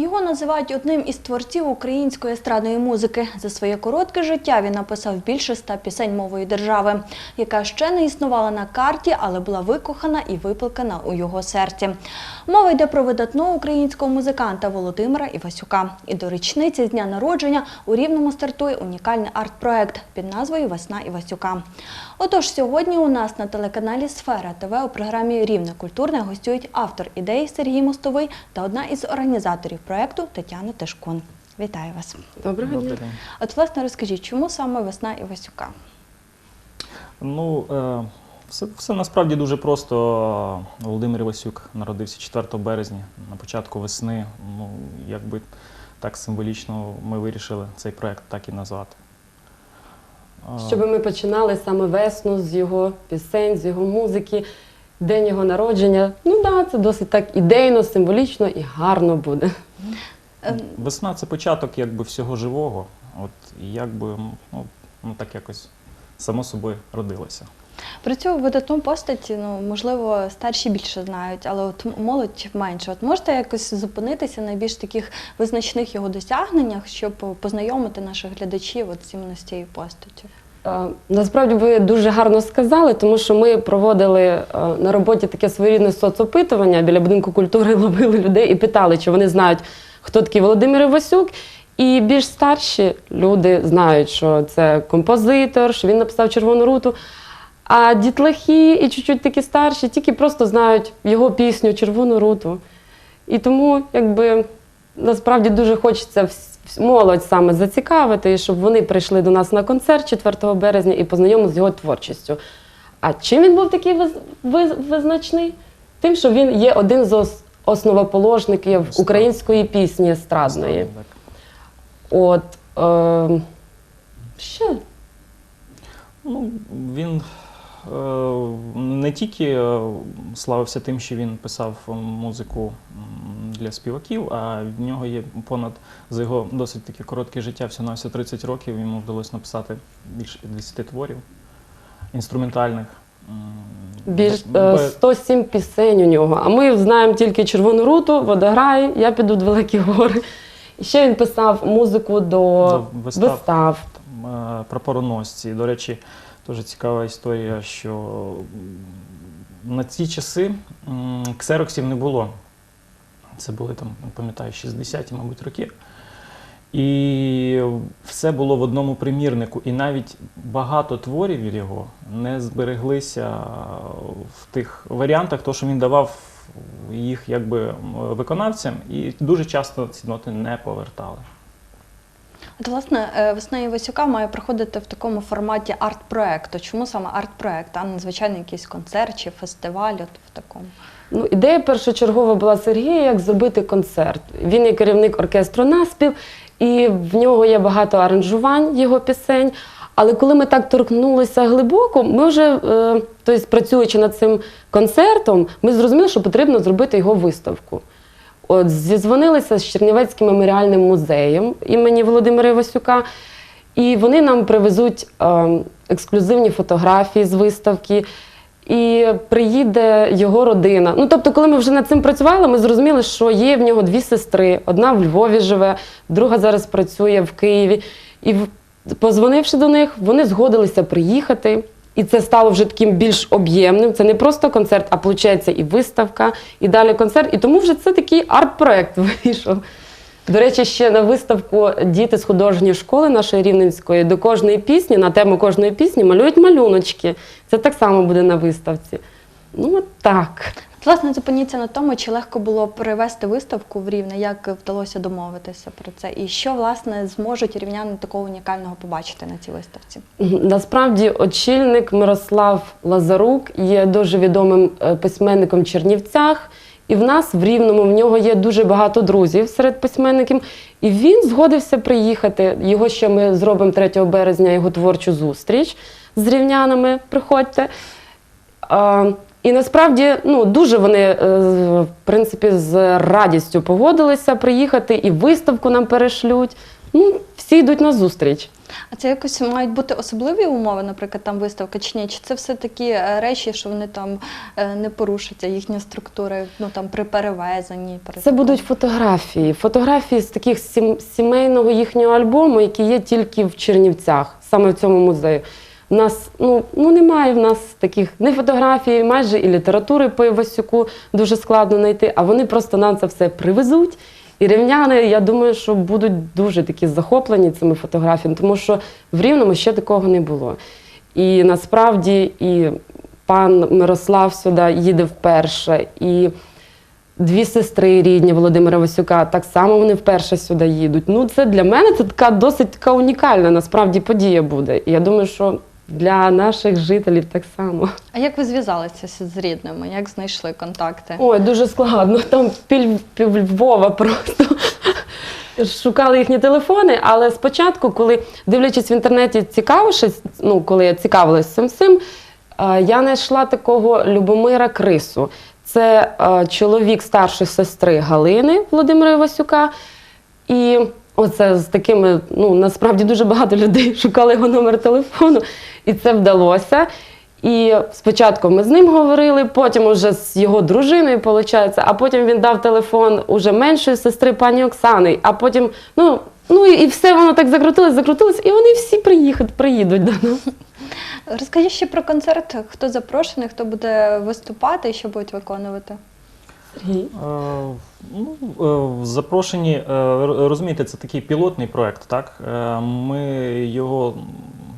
Його називають одним із творців української естрадної музики. За своє коротке життя він написав більше ста пісень мовою держави, яка ще не існувала на карті, але була викохана і виплакана у його серці. Мова йде про видатного українського музиканта Володимира Івасюка. І до річниці з дня народження у Рівному стартує унікальний арт-проект під назвою Весна Івасюка. Отож, сьогодні у нас на телеканалі Сфера ТВ у програмі Рівне культурне гостюють автор ідеї Сергій Мостовий та одна із організаторів проекту Тетяна Тишкун. Вітаю вас. Доброго дня. Добрий. От, власне, розкажіть, чому саме весна Івасюка? Ну, е, все, все насправді дуже просто. Володимир Івасюк народився 4 березня на початку весни. Ну, якби так символічно ми вирішили цей проект так і назвати. Щоб ми починали саме весну з його пісень, з його музики, день його народження. Ну так, да, це досить так ідейно, символічно і гарно буде. Ем, Весна це початок якби всього живого. От і якби ну, ну так якось само собою родилося. Про цю видатну постать, ну можливо, старші більше знають, але от молодь менше. От можете якось зупинитися на більш таких визначних його досягненнях, щоб познайомити наших глядачів от сіменно з цією постаттю? Е, Насправді ви дуже гарно сказали, тому що ми проводили е, на роботі таке своєрідне соцопитування біля будинку культури, ловили людей і питали, чи вони знають, хто такий Володимир Івасюк. І більш старші люди знають, що це композитор, що він написав червону руту. А дітлахи і чуть-чуть такі старші, тільки просто знають його пісню Червону руту. І тому, якби насправді дуже хочеться молодь саме зацікавити, і щоб вони прийшли до нас на концерт 4 березня і познайомилися з його творчістю. А чим він був такий виз- виз- визначний? Тим, що він є один з основоположників української пісні естрадної. От е, ще Ну, він не тільки е, славився тим, що він писав е, музику для співаків, а в нього є понад за його досить таке коротке життя, всього на всього 30 років. Йому вдалося написати більше 50 творів інструментальних. Більш б- е, б- 107 пісень у нього. А ми знаємо тільки Червону руту, Водограй, я піду в Великі гори. І ще він писав музику до, До вистав. вистав. е, прапороносці. До речі, дуже цікава історія, що на ці часи ксероксів не було. Це були там, пам'ятаю, 60-ті, мабуть, роки. І все було в одному примірнику. І навіть багато творів його не збереглися в тих варіантах, то що він давав їх якби виконавцям, і дуже часто ці ноти не повертали. От, власне, е, весна Івасюка має проходити в такому форматі арт-проекту. Чому саме арт-проект, а не звичайно якийсь концерт чи фестиваль? От в такому. Ну, ідея першочергова була Сергія, як зробити концерт. Він є керівник оркестру наспів, і в нього є багато аранжувань його пісень. Але коли ми так торкнулися глибоко, ми вже, тобто, працюючи над цим концертом, ми зрозуміли, що потрібно зробити його виставку. От зізвонилися з Чернівецьким меморіальним музеєм імені Володимира Івасюка, і вони нам привезуть е, ексклюзивні фотографії з виставки. І приїде його родина. Ну тобто, коли ми вже над цим працювали, ми зрозуміли, що є в нього дві сестри: одна в Львові живе, друга зараз працює в Києві. І позвонивши до них, вони згодилися приїхати. І це стало вже таким більш об'ємним. Це не просто концерт, а виходить і виставка, і далі концерт. І тому вже це такий арт-проект вийшов. До речі, ще на виставку діти з художньої школи нашої рівненської до кожної пісні, на тему кожної пісні малюють малюночки. Це так само буде на виставці. Ну, от так. Власне, зупиніться на тому, чи легко було перевести виставку в Рівне, як вдалося домовитися про це, і що власне зможуть рівняни такого унікального побачити на цій виставці. Насправді, очільник Мирослав Лазарук є дуже відомим е, письменником в Чернівцях. І в нас в Рівному в нього є дуже багато друзів серед письменників. І він згодився приїхати. Його ще ми зробимо 3 березня його творчу зустріч з рівнянами. Приходьте. І насправді ну, дуже вони е, в принципі з радістю погодилися приїхати і виставку нам перешлють. Ну, всі йдуть на зустріч. А це якось мають бути особливі умови, наприклад, там виставка чи ні? Чи це все такі е, речі, що вони там е, не порушаться, їхні структури, ну там при перевезенні? При Це будуть фотографії. Фотографії з таких сім- сімейного їхнього альбому, які є тільки в Чернівцях, саме в цьому музеї. У нас ну, ну немає в нас таких не фотографій, майже і літератури по Івасюку дуже складно знайти, а вони просто нам це все привезуть. І рівняни, я думаю, що будуть дуже такі захоплені цими фотографіями, тому що в Рівному ще такого не було. І насправді і пан Мирослав сюди їде вперше, і дві сестри рідні Володимира Васюка, так само вони вперше сюди їдуть. Ну, це для мене це така досить така унікальна насправді подія буде. І я думаю, що для наших жителів так само. А як ви зв'язалися з рідними? Як знайшли контакти? Ой, дуже складно. Там пів, пів Львова просто. Шукали їхні телефони, але спочатку, коли дивлячись в інтернеті, цікавившись, ну коли я цікавилась цим всім, е, я знайшла такого Любомира Крису. Це е, чоловік старшої сестри Галини Володимира Івасюка. І оце з такими, ну насправді дуже багато людей шукали його номер телефону, і це вдалося. І спочатку ми з ним говорили, потім уже з його дружиною, виходить, а потім він дав телефон уже меншої сестри пані Оксани, а потім, ну, ну і все воно так закрутилось, закрутилось, і вони всі приїхать, приїдуть до нас. Розкажіть ще про концерт, хто запрошений, хто буде виступати і що будуть виконувати? Е, Ну, е, запрошені, е, розумієте, це такий пілотний проект, так? Ми його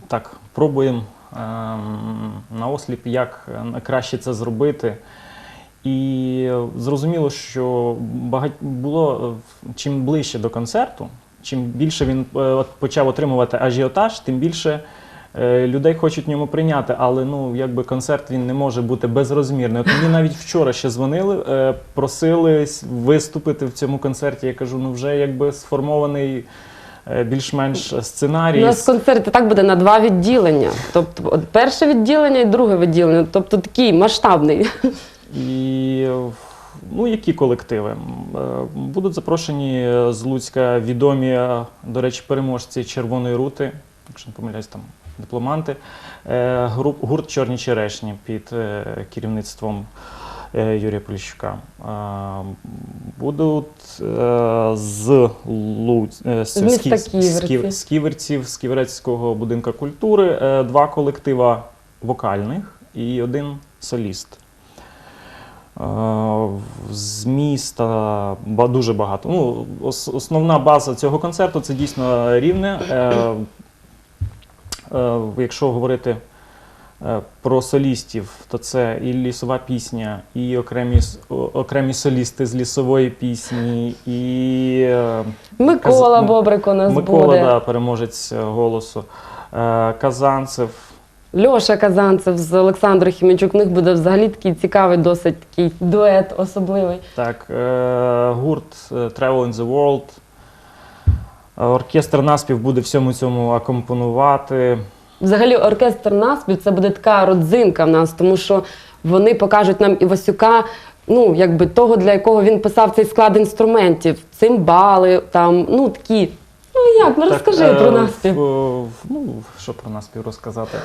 так пробуємо на осліп, як краще це зробити. І зрозуміло, що багать... було чим ближче до концерту, чим більше він почав отримувати ажіотаж, тим більше людей хочуть в ньому прийняти. Але ну, якби концерт він не може бути безрозмірний. От мені навіть вчора ще дзвонили, е, просили виступити в цьому концерті. Я кажу, ну вже якби сформований е, більш-менш сценарій. У нас концерт і так буде на два відділення. Тобто перше відділення і друге відділення. Тобто такий масштабний. І ну, які колективи? Е, Будуть запрошені е, з Луцька відомі, е, до речі, переможці Червоної рути, якщо не помиляюсь, там дипломанти, Е, груп, гурт Чорні черешні під е, керівництвом е, Юрія Поліщука. Будуть з Луць з, З міста з, з Ківерців, з Ківерецького будинку культури, два колектива вокальних і один соліст. З міста дуже багато. Ну, основна база цього концерту це дійсно рівне. Е, Якщо говорити е, про солістів, то це і лісова пісня, і окремі, окремі солісти з лісової пісні, і е, Микола Бобрик у нас Микола, буде. да, переможець голосу, Казанцев. Льоша Казанцев з Олександром Хімічук. У них буде взагалі такий цікавий, досить такий дует особливий. Так, гурт Travel in the World. Оркестр наспів буде всьому цьому акомпонувати. Взагалі, оркестр наспів це буде така родзинка в нас, тому що вони покажуть нам Івасюка, ну якби того, для якого він писав цей склад інструментів, цимбали, там, ну такі. Ну як, ну розкажи Так, е, про наспів. Е, Ну, що про наспів розказати?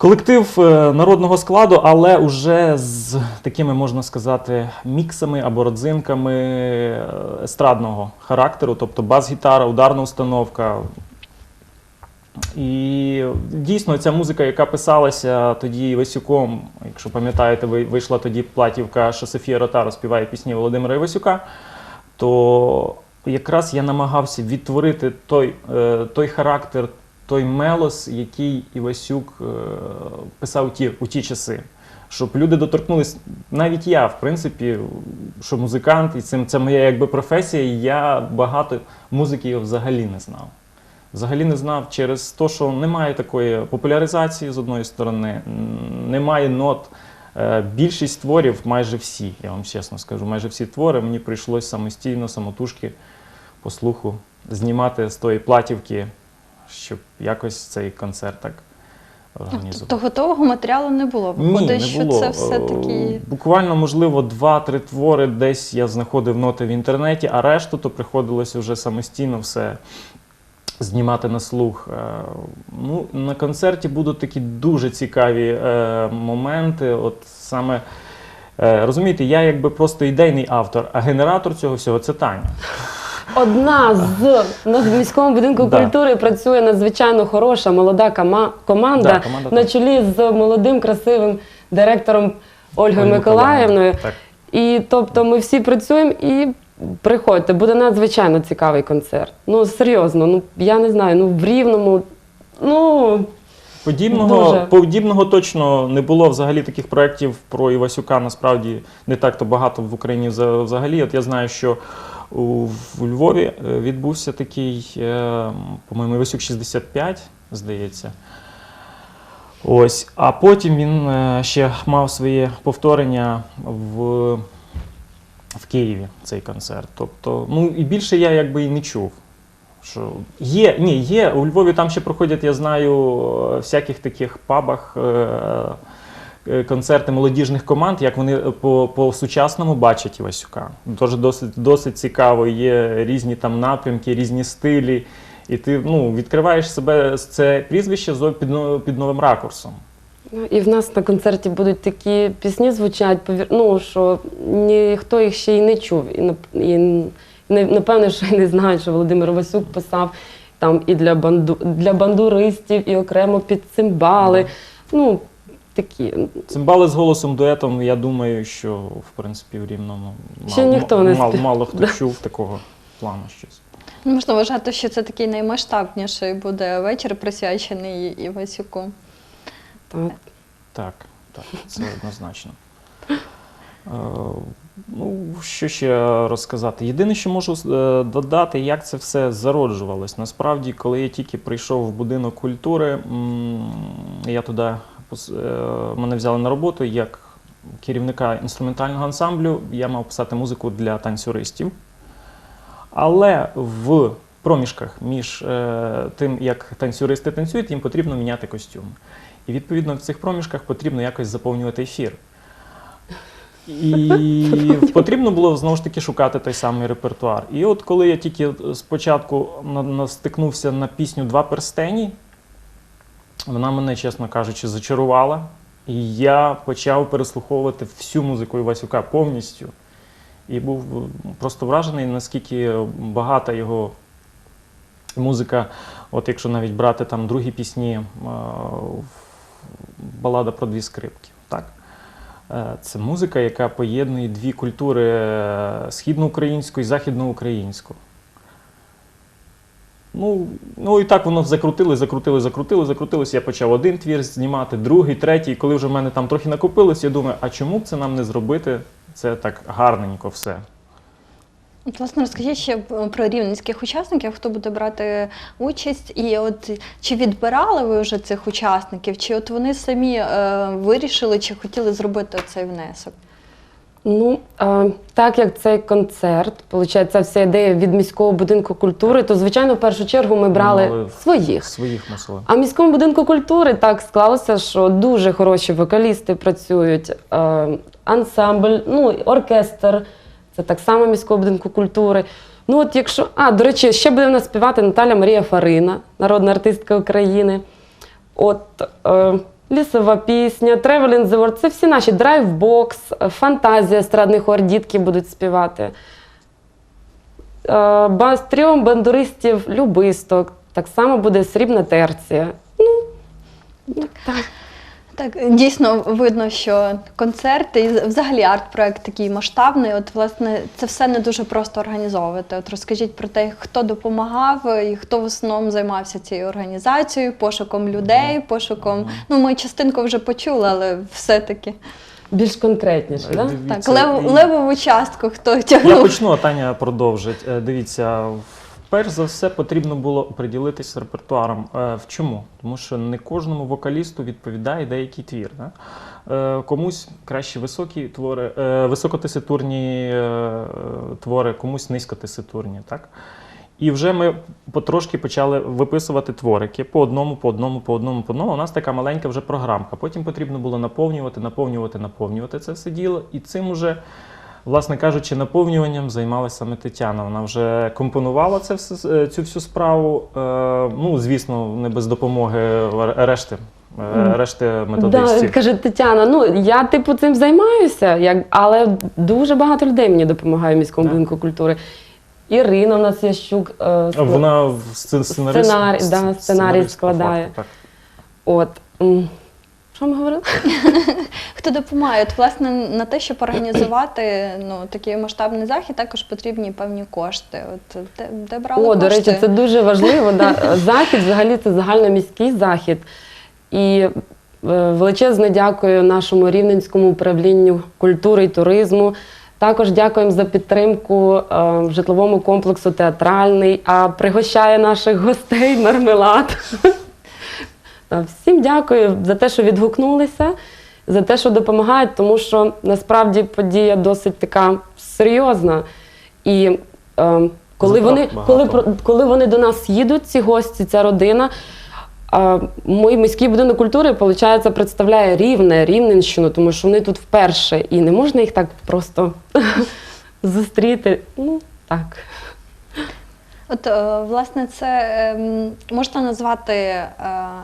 Колектив е, народного складу, але вже з такими, можна сказати, міксами або родзинками е, естрадного характеру, тобто бас-гітара, ударна установка. І дійсно ця музика, яка писалася тоді Івасюком, якщо пам'ятаєте, ви- вийшла тоді платівка, що Софія Ротаро співає пісні Володимира Івасюка, то якраз я намагався відтворити той, е, той характер, той мелос, який Івасюк е, писав ті, у ті часи. Щоб люди доторкнулись, навіть я, в принципі, що музикант, і це, це моя якби професія, я багато музики взагалі не знав. Взагалі не знав через те, що немає такої популяризації з одної сторони, немає нот. Е, Більшість творів, майже всі, я вам чесно скажу, майже всі твори мені прийшлось самостійно, самотужки по слуху знімати з тої платівки, щоб якось цей концерт так організувати. Тобто готового матеріалу не було. Виходить, Ні, не що було. це все таки. Е, Буквально, можливо, два-три твори десь я знаходив ноти в інтернеті, а решту то приходилося вже самостійно все знімати на слух. Е, Ну, на концерті будуть такі дуже цікаві е, моменти. От саме розумієте, я якби просто ідейний автор, а генератор цього всього це Таня. Одна з на міському будинку Да. культури працює надзвичайно хороша молода кома- команда, Да, команда на так. чолі з молодим красивим директором Ольгою Миколаївною. Так. І тобто ми всі працюємо і приходьте, буде надзвичайно цікавий концерт. Ну серйозно, ну я не знаю, ну в рівному, ну Подібного, Дуже. подібного точно не було взагалі таких проєктів про Івасюка. Насправді не так-то багато в Україні вза- взагалі. От я знаю, що у, Львові е, відбувся такий, е, по-моєму, Івасюк 65, здається. Ось. А потім він е, ще мав своє повторення в, в Києві цей концерт. Тобто, ну і більше я якби і не чув. Що є, ні, є. У Львові там ще проходять, я знаю, всяких таких пабах концерти молодіжних команд, як вони по, по сучасному бачать Івасюка. Тож досить, досить цікаво. Є різні там напрямки, різні стилі. І ти ну, відкриваєш себе це прізвище під, під новим ракурсом. Ну, і в нас на концерті будуть такі пісні звучать, повір... ну, що ніхто їх ще й не чув. І, і напевне, що й не знають, що Володимир Васюк писав там і для, банду... для бандуристів, і окремо під цимбали. Ну, такі. Цимбали з голосом дуетом, я думаю, що в принципі в рівному Ще ніхто не мало, мало хто чув такого плану щось. Можна вважати, що це такий наймасштабніший буде вечір, присвячений Івасюку. Так. Так, так, це однозначно. Е, ну, що ще розказати? Єдине, що можу е, додати, як це все зароджувалось. Насправді, коли я тільки прийшов в будинок культури, я туди е, мене взяли на роботу як керівника інструментального ансамблю. Я мав писати музику для танцюристів. Але в проміжках між е, тим, як танцюристи танцюють, їм потрібно міняти костюми. І відповідно в цих проміжках потрібно якось заповнювати ефір. І потрібно було знову ж таки шукати той самий репертуар. І от коли я тільки спочатку на- настикнувся на пісню Два перстені, вона мене, чесно кажучи, зачарувала. І я почав переслуховувати всю музику Івасюка повністю. І був е, просто вражений, наскільки багата його музика. От якщо навіть брати там другі пісні, е, балада про дві скрипки. Так? Е, Це музика, яка поєднує дві культури східноукраїнську і західноукраїнську. Ну, ну і так воно закрутили, закрутили, закрутили, закрутилось. Я почав один твір знімати, другий, третій. І коли вже в мене там трохи накопилось, я думаю, а чому б це нам не зробити? Це так гарненько все. От, власне, розкажіть ще про рівненських учасників, хто буде брати участь, і от чи відбирали ви вже цих учасників, чи от вони самі е, вирішили, чи хотіли зробити цей внесок? Ну, а, так як цей концерт, виходить, вся ідея від міського будинку культури, то звичайно, в першу чергу ми брали Мали своїх. Своїх мусили. А в міському будинку культури так склалося, що дуже хороші вокалісти працюють, е, ансамбль, ну, оркестр, це так само міського будинку культури. Ну, от якщо. А, до речі, ще буде в нас співати Наталя Марія Фарина, народна артистка України. От е, лісова пісня, Тревелін the World, це всі наші драйвбокс, фантазія, страдних хор, дітки будуть співати. Е, тріом бандуристів Любисток. Так само буде срібна терція. Ну, так. Так, дійсно видно, що концерти і взагалі арт-проект такий масштабний. От, власне, це все не дуже просто організовувати. От розкажіть про те, хто допомагав і хто в основному займався цією організацією, пошуком людей, пошуком. Ну, ми частинку вже почули, але все-таки Більш конкретніше, да? дивіться, так, лев, і- левову частку хто Я почну, а Таня продовжить. Е, Дивіться, перш за все потрібно було приділитись репертуаром. Е, В чому? Тому що не кожному вокалісту відповідає деякий твір. Да? Е, Комусь краще високі твори, е, високотеситурні твори, комусь низькотеситурні. Так? І вже ми потрошки почали виписувати творики по одному, по одному, по одному, по одному. У нас така маленька вже програмка. Потім потрібно було наповнювати, наповнювати, наповнювати це все діло. І цим уже власне кажучи, наповнюванням займалася саме Тетяна. Вона вже компонувала це все, е, цю всю справу. Е, ну, звісно, не без допомоги решти, е, решти Да, каже Тетяна, ну я типу цим займаюся, як, але дуже багато людей мені допомагає в міському будинку культури. Ірина у нас Ящук. е, ск- Вона в сценарій, Сценарій, да, сценарій складає. так. От. Що ми говорили? Хто допомагає? От, власне, на те, щоб організувати ну, такий масштабний захід, також потрібні певні кошти. От, де, де брали О, кошти? до речі, це дуже важливо. Да. Захід взагалі це загальноміський захід. І е, величезне дякую нашому рівненському управлінню культури і туризму. Також дякуємо за підтримку е, житловому комплексу театральний, а пригощає наших гостей мармелад. Е, Всім дякую за те, що відгукнулися, за те, що допомагають, тому що насправді подія досить така серйозна. І е, коли, Затрат вони, багато. коли, коли вони до нас їдуть, ці гості, ця родина. А мій міський будинок культури, виходить, представляє рівне, рівненщину, тому що вони тут вперше, і не можна їх так просто зустріти. Ну, так. От, е, власне, це ем, можна назвати е,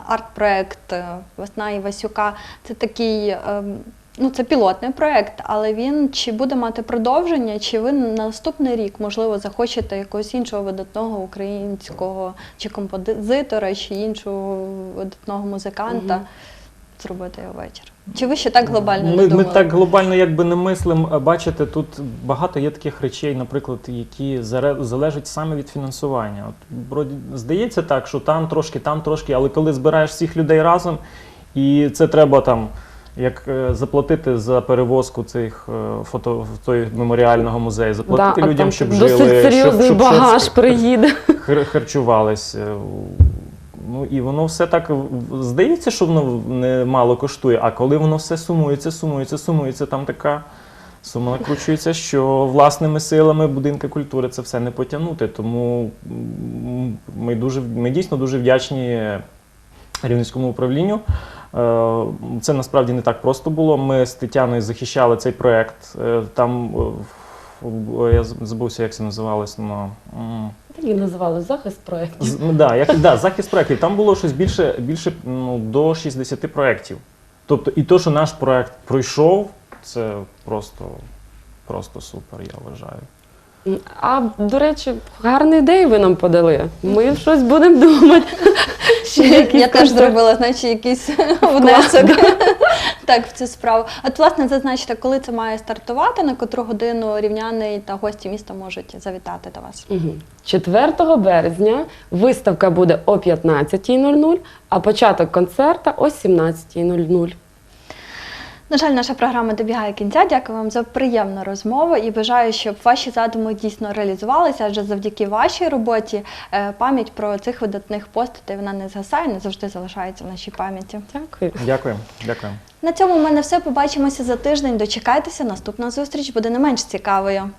арт-проект е, Весна Івасюка. Це такий, ем, ну це пілотний проект, але він чи буде мати продовження, чи ви на наступний рік, можливо, захочете якогось іншого видатного українського чи композитора, чи іншого видатного музиканта Мгм. Зробити його вечір? Чи ви ще так глобально ми, не ми так глобально якби не мислимо. Бачите, тут багато є таких речей, наприклад, які залежать саме від фінансування. От, вроді, здається так, що там трошки, там трошки, але коли збираєш всіх людей разом, і це треба там. Як е, заплатити за перевозку цих е, фото в той меморіального музею, заплатити а людям, щоб досить жили, щоб, серйозний щоб, багаж щось приїде. хар- харчувались. Ну і воно все так здається, що воно не мало коштує. А коли воно все сумується, сумується, сумується, там така сума накручується, що власними силами будинка культури це все не потягнути. Тому ми дуже ми дійсно дуже вдячні Рівненському управлінню. Е, Це насправді не так просто було. Ми з Тетяною захищали цей проект. Е, Там е, я забувся, як це називалось. Ну, і називали захист проєктів. з- да, як, да, захист проєктів. Там було щось більше, більше ну, до 60 проєктів. Тобто, і то, що наш проєкт пройшов, це просто, просто супер, я вважаю. А до речі, гарну ідею ви нам подали. Ми щось будемо думати. Ще Я, якісь я теж зробила, значить, якийсь внесок так, в цю справу. От, власне, зазначте, коли це має стартувати, на котру годину рівняни та гості міста можуть завітати до вас. Угу. 4 березня виставка буде о 15.00, а початок концерта о 17.00. На жаль, наша програма добігає кінця. Дякую вам за приємну розмову і бажаю, щоб ваші задуми дійсно реалізувалися, адже завдяки вашій роботі е, пам'ять про цих видатних постатей вона не згасає, не завжди залишається в нашій пам'яті. Дякую. Дякую, дякую. На цьому в мене все. Побачимося за тиждень. Дочекайтеся. Наступна зустріч буде не менш цікавою.